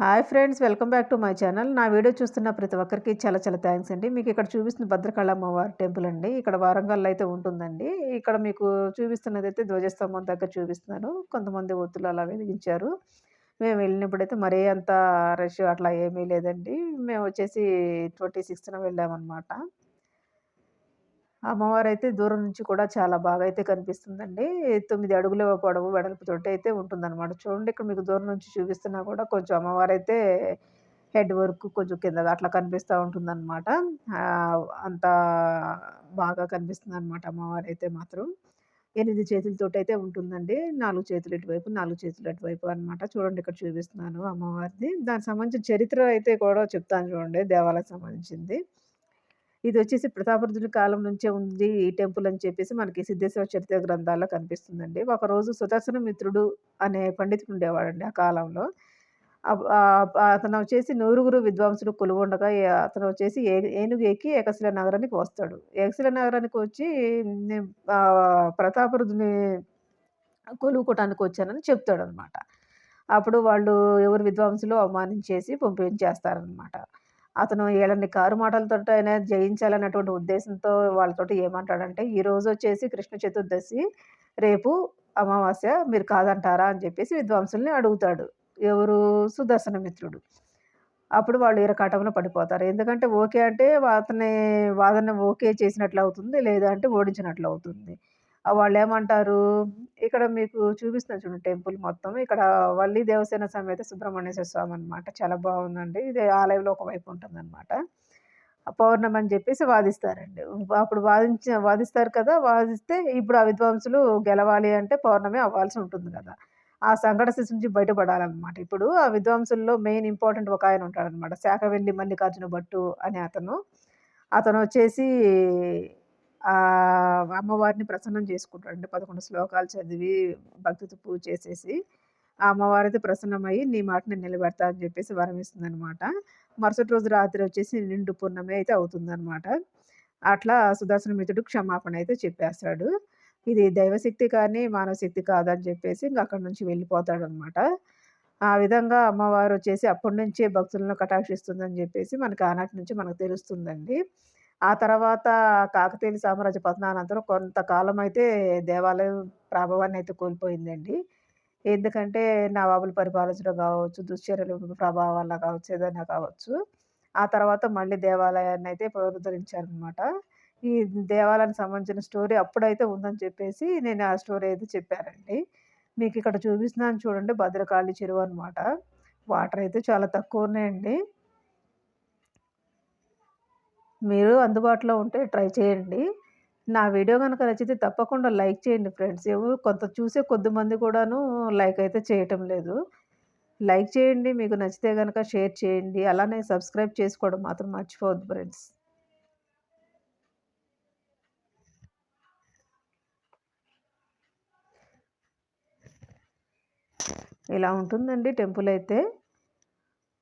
Hi friends welcome back to my channel. నా video చూస్తున్న ప్రతి ఒక్కరికి చాలా చాలా థ్యాంక్స్ అండి. మీకు ఇక్కడ చూపిస్తున్న భద్రకాళ అమ్మవారి టెంపుల్ అండి. ఇక్కడ వారంగల్లో అయితే ఉంటుందండి. ఇక్కడ మీకు చూపిస్తున్నది అయితే ధ్వజస్తంభం దగ్గర చూపిస్తున్నాను. కొంతమంది ఒత్తులు అలా వెలిగించారు. మేము వెళ్ళినప్పుడైతే మరీ అంత రష్ అట్లా ఏమీ లేదండి. మేము వచ్చేసి ట్వంటీ సిక్స్త్న వెళ్ళామన్నమాట. అమ్మవారు అయితే దూరం నుంచి కూడా చాలా బాగా అయితే కనిపిస్తుందండి. తొమ్మిది అడుగుల పొడవు వెడల్పుతోటి అయితే ఉంటుందన్నమాట. చూడండి ఇక్కడ మీకు దూరం నుంచి చూపిస్తున్నా కూడా కొంచెం అమ్మవారు అయితే హెడ్ వర్క్ కొంచెం కిందగా అట్లా కనిపిస్తూ ఉంటుందన్నమాట. అంత బాగా కనిపిస్తుంది అనమాట అమ్మవారు అయితే మాత్రం. ఎనిమిది చేతులతోటి అయితే ఉంటుందండి. నాలుగు చేతులు ఇటువైపు నాలుగు చేతులు అటువైపు అనమాట చూడండి ఇక్కడ చూపిస్తున్నాను అమ్మవారిది. దానికి సంబంధించిన చరిత్ర అయితే కూడా చెప్తాను చూడండి దేవాలయం సంబంధించింది. ఇది వచ్చేసి ప్రతాపరుద్రుని కాలం నుంచే ఉంది ఈ టెంపుల్ అని చెప్పేసి మనకి సిద్ధేశ్వర చరిత్ర గ్రంథాల్లో కనిపిస్తుందండి. ఒకరోజు సుదర్శన మిత్రుడు అనే పండితుడు ఉండేవాడండి ఆ కాలంలో. అతను వచ్చేసి నూరుగురు విద్వాంసుడు కొలువుండగా అతను వచ్చేసి ఏ ఏనుగు ఎక్కి ఏకశిల నగరానికి వస్తాడు. ఏకశిల నగరానికి వచ్చి ప్రతాపరుద్రుని కొలువుకోవటానికి వచ్చానని చెప్తాడు అనమాట అప్పుడు వాళ్ళు ఎవరు విద్వాంసులు అవమానించేసి పంపించేస్తారనమాట. అతను వీళ్ళని కారు మాటలతో ఆయన జయించాలన్నటువంటి ఉద్దేశంతో వాళ్ళతో ఏమంటాడంటే ఈరోజు వచ్చేసి కృష్ణ చతుర్దశి రేపు అమావాస్య మీరు కాదంటారా? అని చెప్పేసి విద్వాంసుల్ని అడుగుతాడు. ఎవరు? సుదర్శన మిత్రుడు. అప్పుడు వాళ్ళు ఇరకాటంలో పడిపోతారు. ఎందుకంటే ఓకే అంటే అతని వాదన ఓకే చేసినట్లు అవుతుంది లేదా అంటే ఓడించినట్లు అవుతుంది వాళ్ళు ఏమంటారు ఇక్కడ మీకు చూపిస్తున్నా చూడండి టెంపుల్ మొత్తం. ఇక్కడ వల్లి దేవసేన సమేత సుబ్రహ్మణ్యేశ్వర స్వామి అనమాట చాలా బాగుందండి. ఇది ఆలయంలో ఒకవైపు ఉంటుందన్నమాట. పౌర్ణమి అని చెప్పేసి వాదిస్తారండి. అప్పుడు వాదించ వాదిస్తారు కదా వాదిస్తే ఇప్పుడు ఆ విద్వాంసులు గెలవాలి అంటే పౌర్ణమి అవ్వాల్సి ఉంటుంది కదా. ఆ సంకట స్థితి నుంచి బయటపడాలన్నమాట. ఇప్పుడు ఆ విద్వాంసుల్లో మెయిన్ ఇంపార్టెంట్ ఒక ఆయన ఉంటాడనమాట శాఖవెల్లి మల్లికార్జున భట్టు అనే అతను. అతను వచ్చేసి అమ్మవారిని ప్రసన్నం చేసుకుంటాడండి పదకొండు శ్లోకాలు చదివి భక్తితో పూజ చేసేసి ఆ అమ్మవారితో ప్రసన్నమయ్యి నీ మాటని నిలబెడతా అని చెప్పేసి వరం అనమాట మరుసటి రోజు రాత్రి వచ్చేసి నిండు పూర్ణమే అయితే అవుతుందనమాట అట్లా సుదర్శన మిత్రుడు క్షమాపణ అయితే చెప్పేస్తాడు. ఇది దైవశక్తి కానీ మానవశక్తి కాదని చెప్పేసి ఇంక అక్కడి నుంచి వెళ్ళిపోతాడనమాట ఆ విధంగా అమ్మవారు వచ్చేసి అప్పటి నుంచే భక్తులను కటాక్షిస్తుందని చెప్పేసి మనకి ఆనాటి నుంచి మనకు తెలుస్తుందండి. ఆ తర్వాత కాకతీయ సామ్రాజ్య పతనానంతరం కొంతకాలం అయితే దేవాలయం ప్రాభవాన్ని అయితే కోల్పోయిందండి. ఎందుకంటే నవాబులు పరిపాలించడం కావచ్చు దుశ్చర్యలు ప్రభావం వల్ల కావచ్చు ఏదైనా కావచ్చు ఆ తర్వాత మళ్ళీ దేవాలయాన్ని అయితే పునరుద్ధరించారనమాట ఈ దేవాలయానికి సంబంధించిన స్టోరీ అప్పుడైతే ఉందని చెప్పేసి నేను ఆ స్టోరీ అయితే చెప్పానండి. మీకు ఇక్కడ చూపిస్తున్నాను చూడండి భద్రకాళి చెరువు అనమాట వాటర్ అయితే చాలా తక్కువ ఉన్నాయండి. మీరు అందుబాటులో ఉంటే ట్రై చేయండి. నా వీడియో కనుక నచ్చితే తప్పకుండా లైక్ చేయండి ఫ్రెండ్స్. ఎవరు కొంత చూసే కొద్దిమంది కూడాను లైక్ అయితే చేయటం లేదు. లైక్ చేయండి మీకు నచ్చితే కనుక షేర్ చేయండి. అలానే సబ్స్క్రైబ్ చేసుకోవడం మాత్రం మర్చిపోవద్దు ఫ్రెండ్స్. ఇలా ఉంటుందండి టెంపుల్ అయితే.